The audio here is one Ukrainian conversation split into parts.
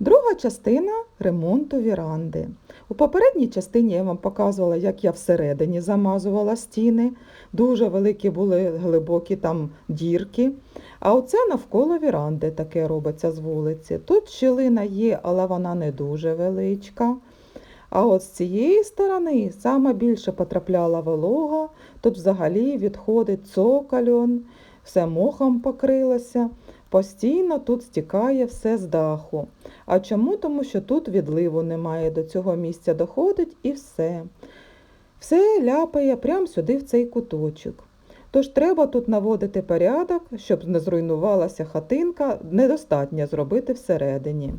Друга частина ремонту віранди. У попередній частині я вам показувала, як я всередині замазувала стіни. Дуже великі були глибокі там дірки. А оце навколо віранди таке робиться з вулиці. Тут щілина є, але вона не дуже величка. А от з цієї сторони саме більше потрапляла волога. Тут взагалі відходить цокольон, все мохом покрилося. Постійно тут стікає все з даху. А чому? Тому що тут відливу немає, до цього місця доходить і все. Все ляпає прямо сюди в цей куточок. Тож треба тут наводити порядок, щоб не зруйнувалася хатинка, недостатньо зробити всередині.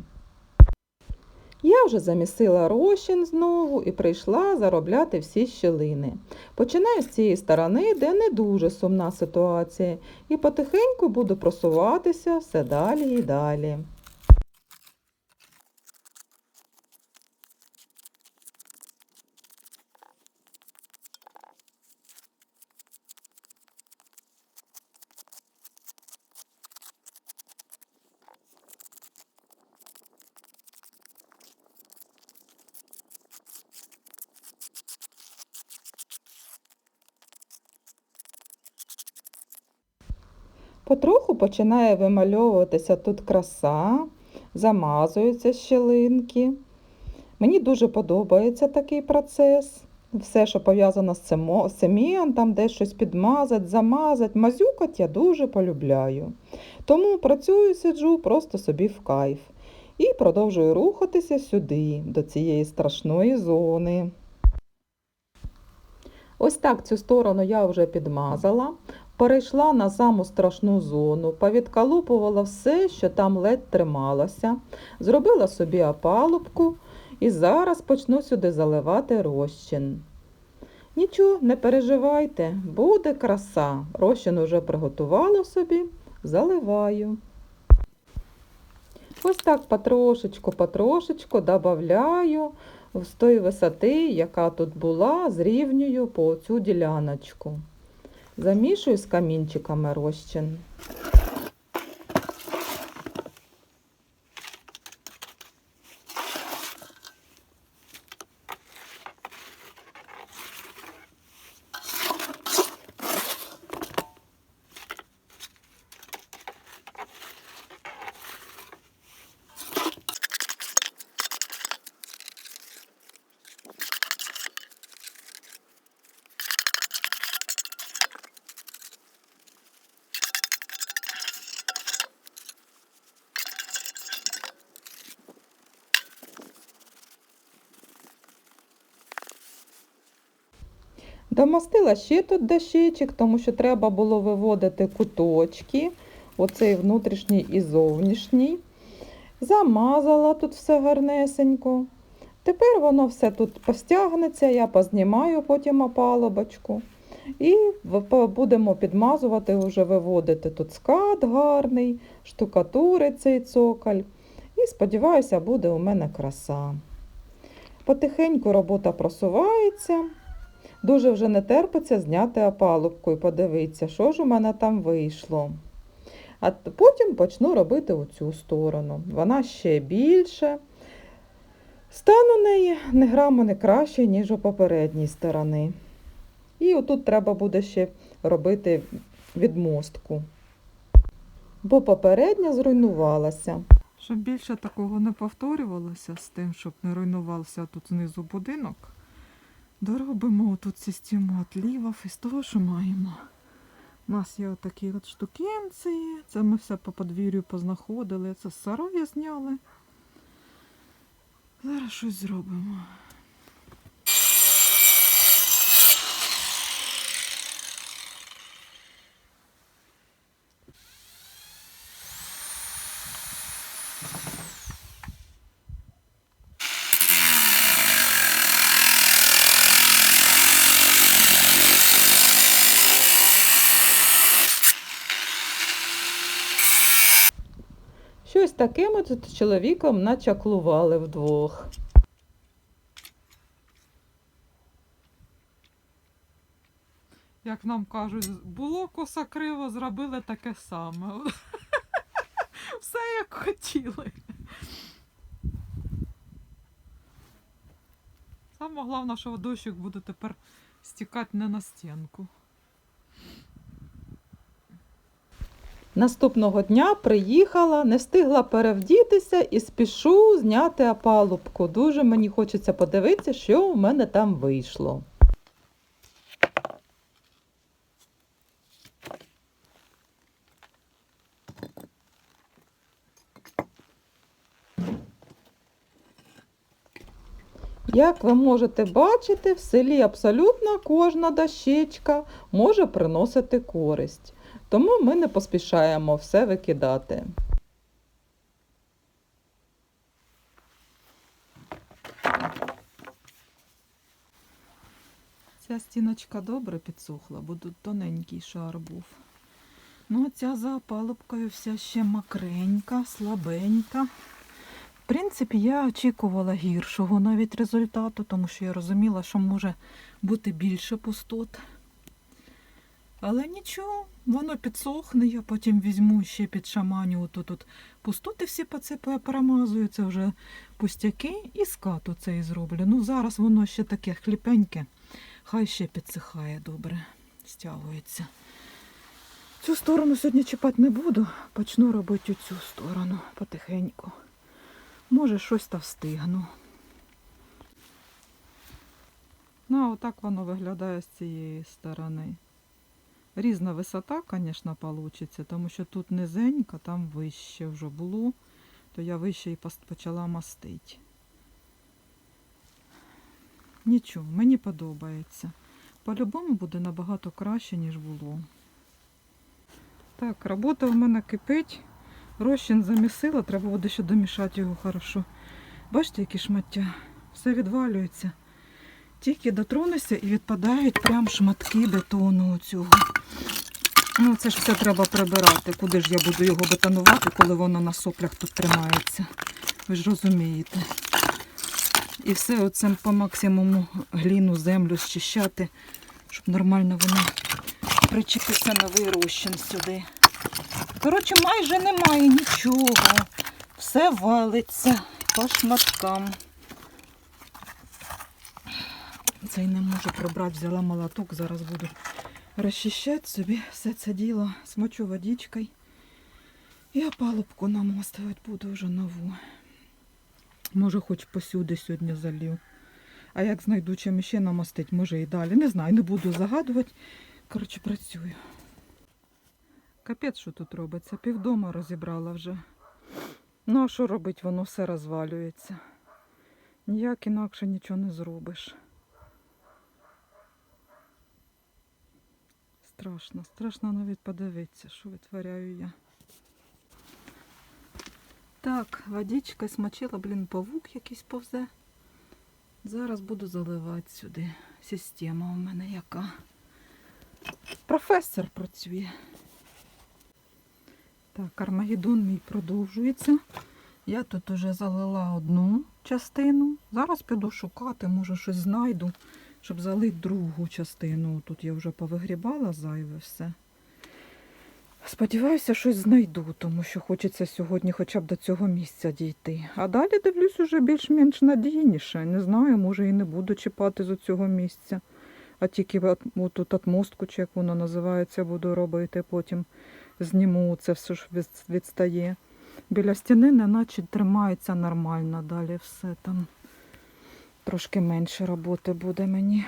Я вже замісила розчин знову і прийшла заробляти всі щілини. Починаю з цієї сторони, де не дуже сумна ситуація, і потихеньку буду просуватися все далі і далі. Починає вимальовуватися тут краса, замазуються щілинки. Мені дуже подобається такий процес. Все, що пов'язано з цементом, десь щось підмазати, замазати, мазюкать я дуже полюбляю. Тому працюю, сиджу просто собі в кайф. І продовжую рухатися сюди, до цієї страшної зони. Ось так цю сторону я вже підмазала. Перейшла на саму страшну зону, повідкалупувала все, що там ледь трималося, зробила собі опалубку і зараз почну сюди заливати розчин. Нічого, не переживайте, буде краса. Розчин уже приготувала собі, заливаю. Ось так потрошечку, потрошечку додаю з тої висоти, яка тут була, зрівнюю по цю діляночку. Замішую з камінчиками розчин. Домастила ще тут дощечок, тому що треба було виводити куточки, оцей внутрішній і зовнішній. Замазала тут все гарнесенько. Тепер воно все тут постягнеться, я познімаю потім опалубочку. І будемо підмазувати, вже виводити тут скат гарний, штукатури цей цоколь. І сподіваюся, буде у мене краса. Потихеньку робота просувається. Дуже вже не терпиться зняти опалубку і подивитися, що ж у мене там вийшло. А потім почну робити оцю сторону. Вона ще більше. Стан у неї не граму не краще, ніж у попередній сторони. І отут треба буде ще робити відмостку. Бо попередня зруйнувалася. Щоб більше такого не повторювалося з тим, щоб не руйнувався тут знизу будинок, доробимо тут систему отлівів із того, що маємо. У нас є отакі от штукенці, це ми все по подвір'ю познаходили, це з сарая зняли. Зараз щось зробимо. ось таким от чоловіком начаклували вдвох. Як нам кажуть, було коса криво, зробили таке саме. Все як хотіли. Саме головне, що дощик буде тепер стікати не на стінку. Наступного дня приїхала, не встигла перевдітися і спішу зняти опалубку. Дуже мені хочеться подивитися, що у мене там вийшло. Як ви можете бачити, в селі абсолютно кожна дощечка може приносити користь. Тому ми не поспішаємо все викидати. Ця стіночка добре підсохла, бо тут тоненький шар був. Ну, а ця за опалубкою вся ще мокренька, слабенька. В принципі, я очікувала гіршого навіть результату, тому що я розуміла, що може бути більше пустот. Але нічого, воно підсохне, я потім візьму ще під шаманю отут от пустоти всі поцепи перемазую, це вже пустяки і скат оцей зроблю. Ну зараз воно ще таке хліпеньке, хай ще підсихає добре, стягується. Цю сторону сьогодні чіпати не буду, почну робити цю сторону потихеньку. Може, щось та встигну. Ну, а отак воно виглядає з цієї сторони. Різна висота, звісно, вийде, тому що тут низенько, там вище вже було, то я вище і почала мастити. Нічого, мені подобається. По-любому буде набагато краще, ніж було. Так, робота в мене кипить. Розчин замісила, треба буде ще домішати його хорошо. Бачите, які шмаття? Все відвалюється. Тільки дотронуся і відпадають прям шматки бетону цього. Ну, це ж все треба прибирати. Куди ж я буду його бетонувати, коли воно на соплях тут тримається? Ви ж розумієте. І все оцим по максимуму гліну, землю зчищати, щоб нормально воно причепився новий розчин сюди. Коротше, майже немає нічого. Все валиться по шматкам. Цей не можу прибрати, взяла молоток, зараз буду розчищати собі все це діло, смочу водичкою. І опалубку намастувати буду вже нову. Може, хоч посюди сьогодні залів. А як знайду чим ще намастить, може і далі. Не знаю, не буду загадувати. Коротше, працюю. Капець, що тут робиться. Півдома розібрала вже. Ну, а що робить, воно все розвалюється. Ніяк інакше нічого не зробиш. Страшно, страшно навіть подивитися, що витворяю я. Так, водичка смочила, блін, павук якийсь повзе. Зараз буду заливати сюди. Система у мене яка. Професор працює. Так, Армагеддон мій продовжується. Я тут уже залила одну частину. Зараз піду шукати, може щось знайду, щоб залити другу частину. Тут я вже повигрібала зайве все. Сподіваюся, щось знайду, тому що хочеться сьогодні хоча б до цього місця дійти. А далі дивлюсь уже більш-менш надійніше. Не знаю, може і не буду чіпати з цього місця. А тільки тут отмостку, чи як воно називається, буду робити. Потім зніму це все ж від- відстає. Біля стіни неначе тримається нормально. Далі все там трошки менше роботи буде мені.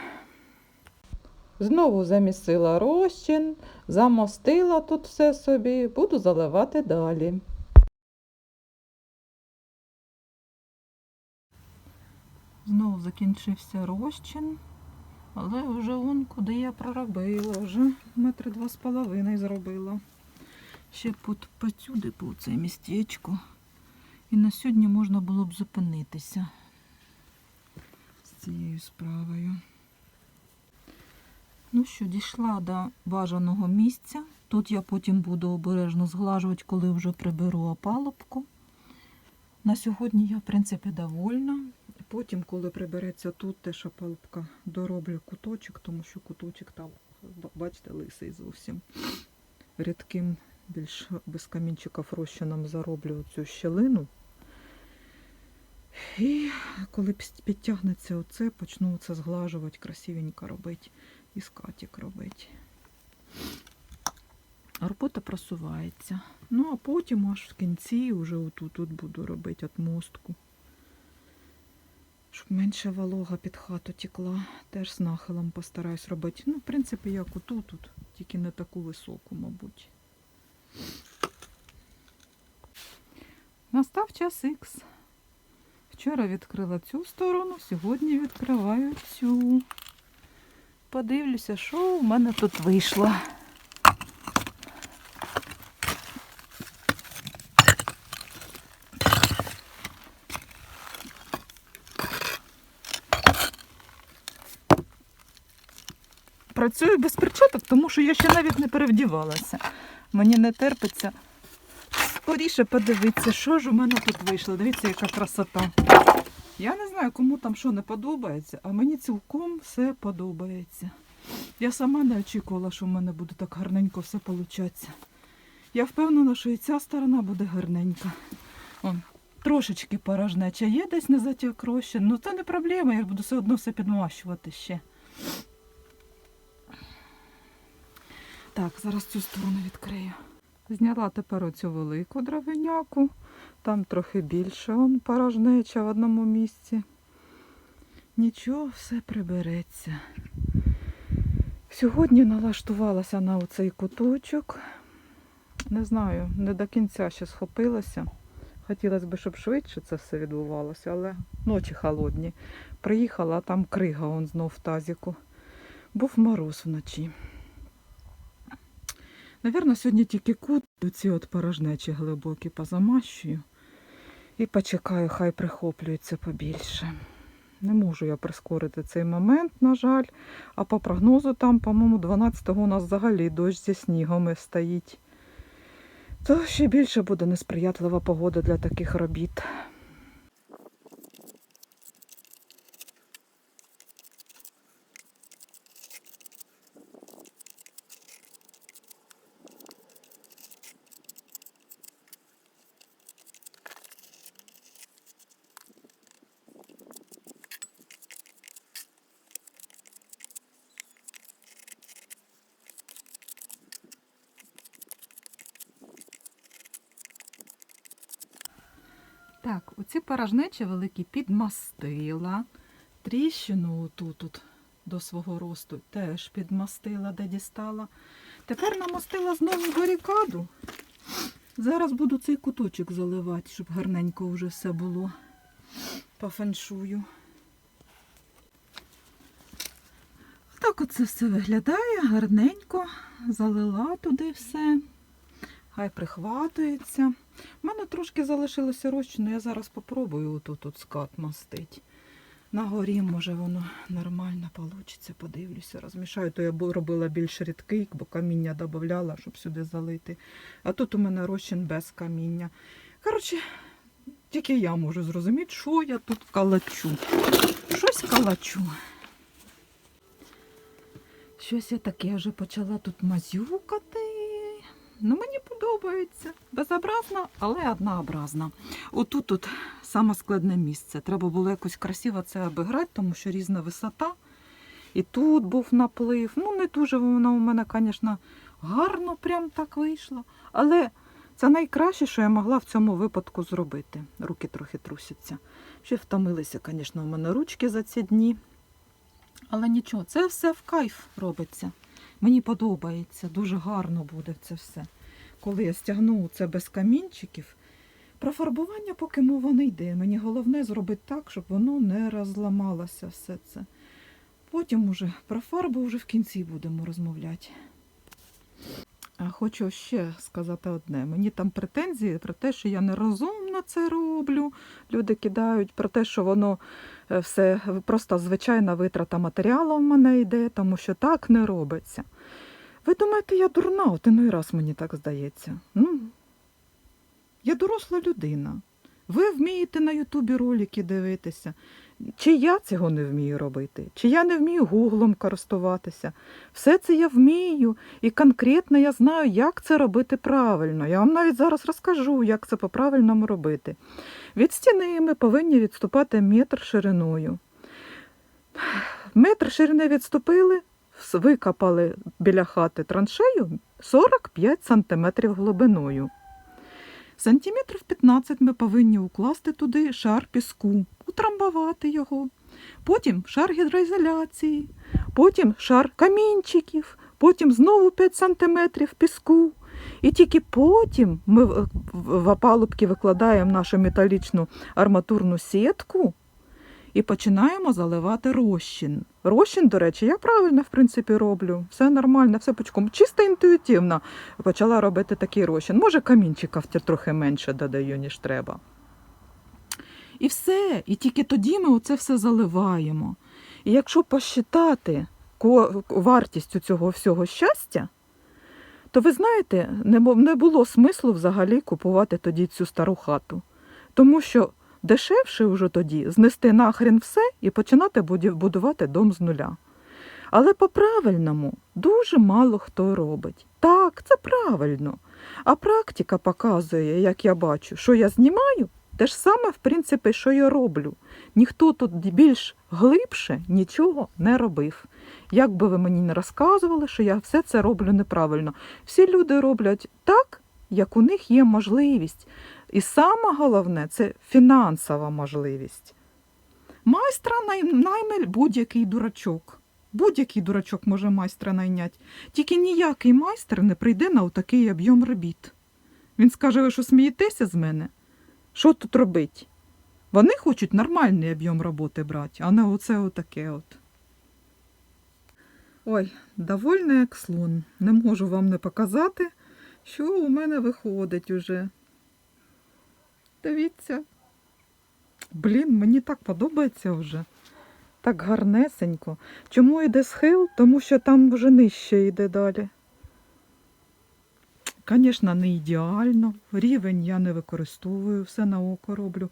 Знову замісила розчин, замостила тут все собі, буду заливати далі. Знову закінчився розчин, але вже вон куди я проробила, вже метри два з половиною зробила. Ще під пацюди по це містечко. І на сьогодні можна було б зупинитися цією справою. Ну що, дійшла до бажаного місця. Тут я потім буду обережно зглажувати, коли вже приберу опалубку. На сьогодні я, в принципі, довольна. Потім, коли прибереться тут, теж опалубка дороблю куточок, тому що куточок там, бачите, лисий зовсім. Рідким, більш без камінчиків розчином зароблю цю щелину. І коли підтягнеться оце, почну це зглажувати, красивенько робити і скатік робити. Робота просувається. Ну, а потім аж в кінці вже отут тут буду робити отмостку. Щоб менше волога під хату текла. Теж з нахилом постараюсь робити. Ну, в принципі, як отут, тут, тільки не таку високу, мабуть. Настав час Х. Вчора відкрила цю сторону, сьогодні відкриваю цю. Подивлюся, що в мене тут вийшло. Працюю без перчаток, тому що я ще навіть не перевдівалася. Мені не терпиться. Скоріше подивитися, що ж у мене тут вийшло. Дивіться, яка красота. Я не знаю, кому там що не подобається, а мені цілком все подобається. Я сама не очікувала, що в мене буде так гарненько все получатися. Я впевнена, що і ця сторона буде гарненька. Он, трошечки порожнеча є десь не затік розчин. Ну це не проблема, я буду все одно все підмащувати ще. Так, зараз цю сторону відкрию. Зняла тепер оцю велику дровиняку. Там трохи більше он порожнеча в одному місці. Нічого, все прибереться. Сьогодні налаштувалася на оцей куточок. Не знаю, не до кінця ще схопилася. Хотілося б, щоб швидше це все відбувалося, але ночі холодні. Приїхала, а там крига он знов в тазіку. Був мороз вночі. Навірно, сьогодні тільки кут ці от порожнечі глибокі позамащую. І почекаю, хай прихоплюється побільше. Не можу я прискорити цей момент, на жаль. А по прогнозу там, по-моєму, 12-го у нас взагалі дощ зі снігом і стоїть. То ще більше буде несприятлива погода для таких робіт. Так, оці порожнечі великі підмастила. Тріщину отут тут до свого росту теж підмастила, де дістала. Тепер намастила знову барикаду. Зараз буду цей куточок заливати, щоб гарненько вже все було по феншую. Так оце все виглядає гарненько. Залила туди все. Хай прихватується. У мене трошки залишилося розчину, я зараз попробую отут от скат мастить. На горі, може, воно нормально вийде, подивлюся. Розмішаю, то я робила більш рідкий, бо каміння додавала, щоб сюди залити. А тут у мене розчин без каміння. Коротше, тільки я можу зрозуміти, що я тут калачу. Щось калачу. Щось я таке вже почала тут мазюкати. Ну, мені подобається. Безобразна, але однообразна. Отут тут саме складне місце. Треба було якось красиво це обіграти, тому що різна висота. І тут був наплив. Ну, не дуже воно у мене, звісно, гарно прям так вийшло. Але це найкраще, що я могла в цьому випадку зробити. Руки трохи трусяться. Ще втомилися, звісно, у мене ручки за ці дні. Але нічого, це все в кайф робиться. Мені подобається, дуже гарно буде це все. Коли я стягну це без камінчиків, про фарбування поки мова не йде. Мені головне зробити так, щоб воно не розламалося все це. Потім уже про фарбу вже в кінці будемо розмовляти. А хочу ще сказати одне. Мені там претензії про те, що я нерозумно це роблю. Люди кидають про те, що воно е, все просто звичайна витрата матеріалу в мене йде, тому що так не робиться. Ви думаєте, я дурна? Іной раз мені так здається. Ну, я доросла людина. Ви вмієте на Ютубі ролики дивитися. Чи я цього не вмію робити? Чи я не вмію гуглом користуватися? Все це я вмію. І конкретно я знаю, як це робити правильно. Я вам навіть зараз розкажу, як це по-правильному робити. Від стіни ми повинні відступати метр шириною. Метр ширини відступили, викопали біля хати траншею 45 сантиметрів глибиною. Сантиметрів 15 ми повинні укласти туди шар піску, утрамбувати його. Потім шар гідроізоляції, потім шар камінчиків, потім знову 5 сантиметрів піску. І тільки потім ми в опалубки викладаємо нашу металічну арматурну сітку і починаємо заливати розчин. Розчин, до речі, я правильно в принципі роблю. Все нормально, все почком. Чисто інтуїтивно почала робити такий розчин. Може, камінчиків трохи менше додаю, ніж треба. І все. І тільки тоді ми оце все заливаємо. І якщо посчитати вартість цього всього щастя, то ви знаєте, не було смислу взагалі купувати тоді цю стару хату. Тому що дешевше вже тоді знести нахрен все і починати будувати дом з нуля. Але по-правильному дуже мало хто робить. Так, це правильно. А практика показує, як я бачу, що я знімаю, те ж саме, в принципі, що я роблю. Ніхто тут більш глибше нічого не робив. Як би ви мені не розказували, що я все це роблю неправильно. Всі люди роблять так, як у них є можливість. І саме головне це фінансова можливість. Майстра най- найме будь-який дурачок. Будь-який дурачок може майстра найняти. Тільки ніякий майстер не прийде на отакий об'єм робіт. Він скаже, ви що смієтеся з мене? Що тут робить? Вони хочуть нормальний об'єм роботи брати, а не оце отаке от. Ой, довольна як слон. Не можу вам не показати, що у мене виходить уже. Дивіться. Блін, мені так подобається вже. Так гарнесенько. Чому йде схил? Тому що там вже нижче йде далі. Звісно, не ідеально. Рівень я не використовую, все на око роблю.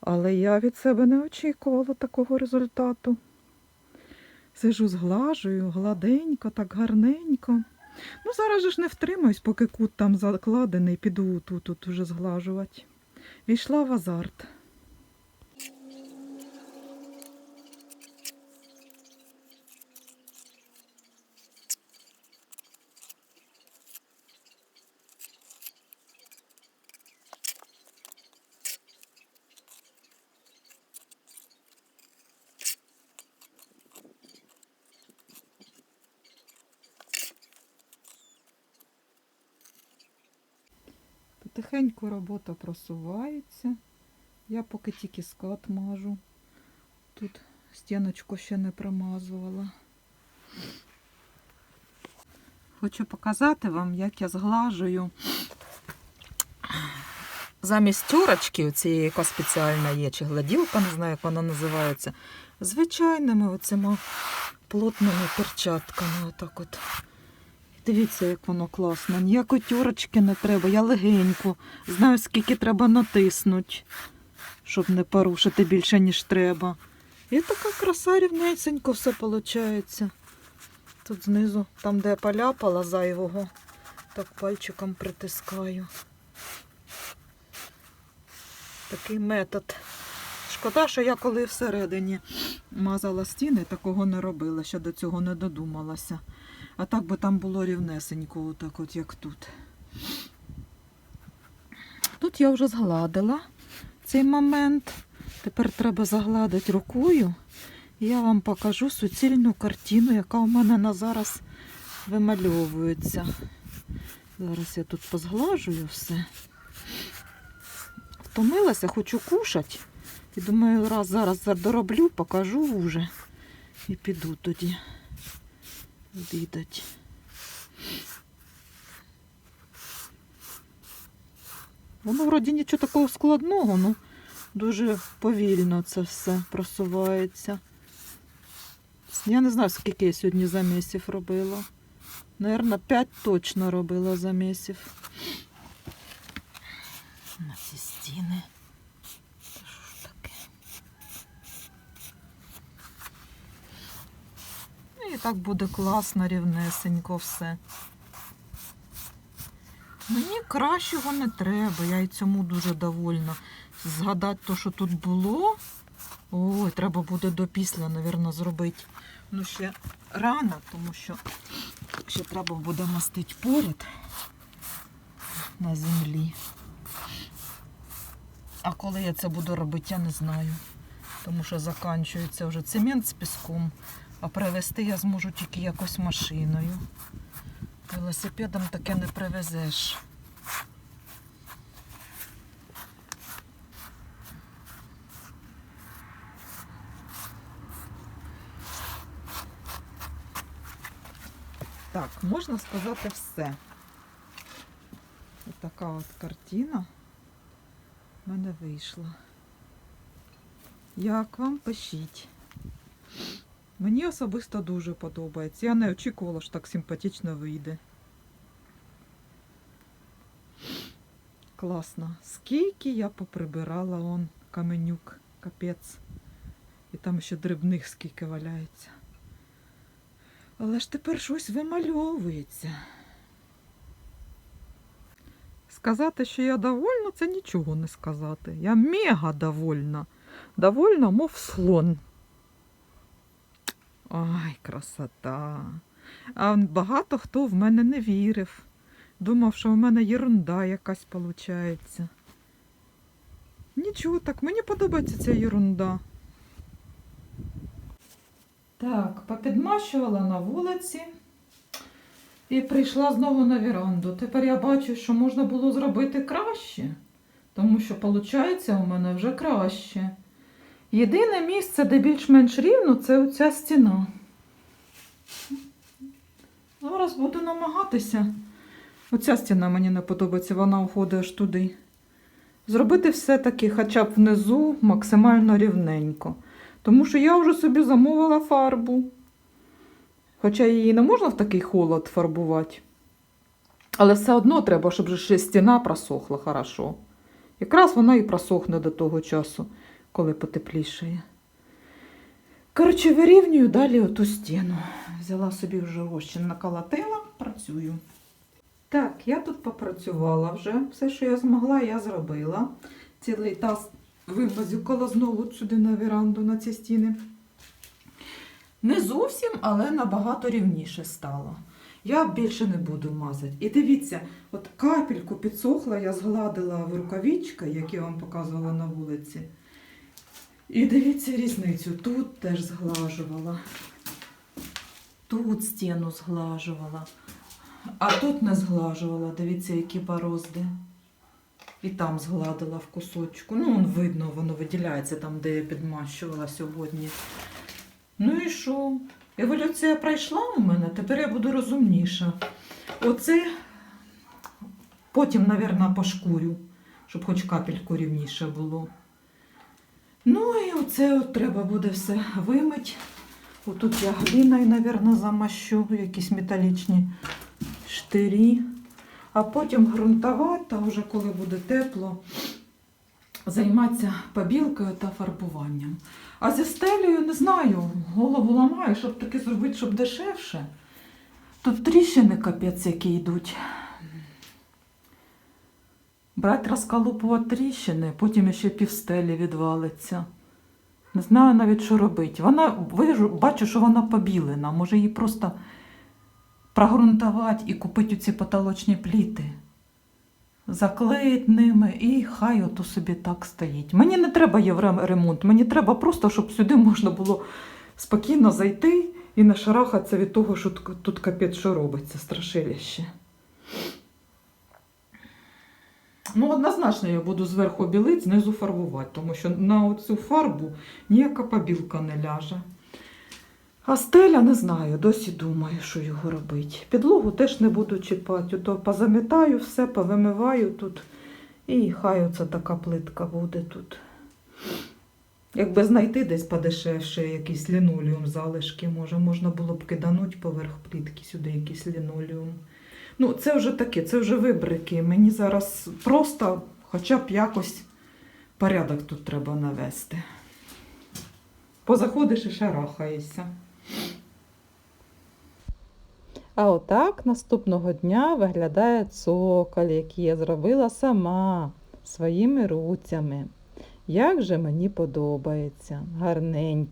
Але я від себе не очікувала такого результату. Сижу зглажую, гладенько, так гарненько. Ну, зараз же ж не втримаюсь, поки кут там закладений, піду тут, тут уже зглажувати. Війшла в азарт. Потихеньку робота просувається. Я поки тільки скат мажу. Тут стіночку ще не промазувала. Хочу показати вам, як я зглажую. Замість тюрочки, цієї, яка спеціальна є, чи гладілка, не знаю, як вона називається, звичайними оцими плотними перчатками. Отак от. Дивіться, як воно класно. Ніякої тюрочки не треба. Я легенько. Знаю, скільки треба натиснути, щоб не порушити більше, ніж треба. І така краса рівнесенько все виходить. Тут знизу, там, де я поляпала зайвого, так пальчиком притискаю. Такий метод. Шкода, що я коли всередині мазала стіни, такого не робила, ще до цього не додумалася. А так би там було рівнесенько, отак от як тут. Тут я вже згладила цей момент. Тепер треба загладити рукою. Я вам покажу суцільну картину, яка у мене на зараз вимальовується. Зараз я тут позглажую все. Втомилася, хочу кушати. І думаю, раз зараз дороблю, покажу вже. І піду тоді обідать. Воно вроді нічого такого складного, ну дуже повільно це все просувається. Я не знаю, скільки я сьогодні замісів робила. Наверно, 5 точно робила замісів. На ці стіни. Та що ж таке? І так буде класно, рівнесенько все. Мені кращого не треба, я й цьому дуже довольна. згадати те, що тут було. Ой, треба буде до після, мабуть, зробити. Ну, ще рано, тому що ще треба буде мастити поряд на землі. А коли я це буду робити, я не знаю. Тому що закінчується вже цемент з піском, а привезти я зможу тільки якось машиною. Велосипедом таке не привезеш. Так, можна сказати все. Така от картина в мене вийшла. Як вам пишіть? Мені особисто дуже подобається. Я не очікувала, що так симпатично вийде. Класно. Скільки я поприбирала он каменюк, капець. І там ще дрібних скільки валяється. Але ж тепер щось вимальовується. Сказати, що я довольна, це нічого не сказати. Я мега довольна. Довольна, мов слон. Ай, красота. А багато хто в мене не вірив. Думав, що в мене єрунда якась виходить. Нічого так, мені подобається ця єрунда. Так, попідмащувала на вулиці і прийшла знову на віранду. Тепер я бачу, що можна було зробити краще, тому що виходить у мене вже краще. Єдине місце, де більш-менш рівно, це оця стіна. Зараз буду намагатися. Оця стіна мені не подобається, вона уходить аж туди. Зробити все-таки хоча б внизу максимально рівненько. Тому що я вже собі замовила фарбу. Хоча її не можна в такий холод фарбувати. Але все одно треба, щоб ще стіна просохла хорошо. Якраз вона і просохне до того часу, коли потеплішає. Коротше, вирівнюю далі оту стіну. Взяла собі вже розчин наколотила, працюю. Так, я тут попрацювала вже. Все, що я змогла, я зробила. Цілий таз вивозю знову сюди на веранду, на ці стіни. Не зовсім, але набагато рівніше стало. Я більше не буду мазати. І дивіться, от капельку підсохла, я згладила в рукавичка, як я вам показувала на вулиці. І дивіться різницю. Тут теж зглажувала. Тут стіну зглажувала. А тут не зглажувала. Дивіться, які борозди. І там згладила в кусочку. Ну, он видно, воно виділяється там, де я підмащувала сьогодні. Ну і що? Еволюція пройшла у мене, тепер я буду розумніша. Оце потім, мабуть, пошкурю, щоб хоч капельку рівніше було. Ну і оце от треба буде все вимити. Отут я гліною, мабуть, замащу, якісь металічні штирі. А потім ґрунтувати, вже коли буде тепло, займатися побілкою та фарбуванням. А зі стелею не знаю, голову ламаю, щоб таки зробити, щоб дешевше. Тут тріщини капець, які йдуть. Брати розколупувати тріщини, потім ще півстелі відвалиться. Не знаю навіть, що робити. Вона, бачу, що вона побілена. Може її просто прогрунтувати і купити ці потолочні пліти. Заклеїть ними і хай ото собі так стоїть. Мені не треба євроремонт, мені треба просто, щоб сюди можна було спокійно зайти і не шарахатися від того, що тут капець що робиться, страшилище. Ну, однозначно я буду зверху білити, знизу фарбувати, тому що на цю фарбу ніяка побілка не ляже. А стеля не знаю, досі думаю, що його робити. Підлогу теж не буду чіпати, то позамітаю все, повимиваю тут. І хай оце така плитка буде тут. Якби знайти десь подешевше якийсь лінолеум залишки, може, можна було б кидануть поверх плитки сюди якийсь лінолеум. Ну, це вже таке, це вже вибрики. Мені зараз просто хоча б якось порядок тут треба навести. Позаходиш і шарахаєшся. А отак наступного дня виглядає цоколь, який я зробила сама своїми руцями. Як же мені подобається, гарненько.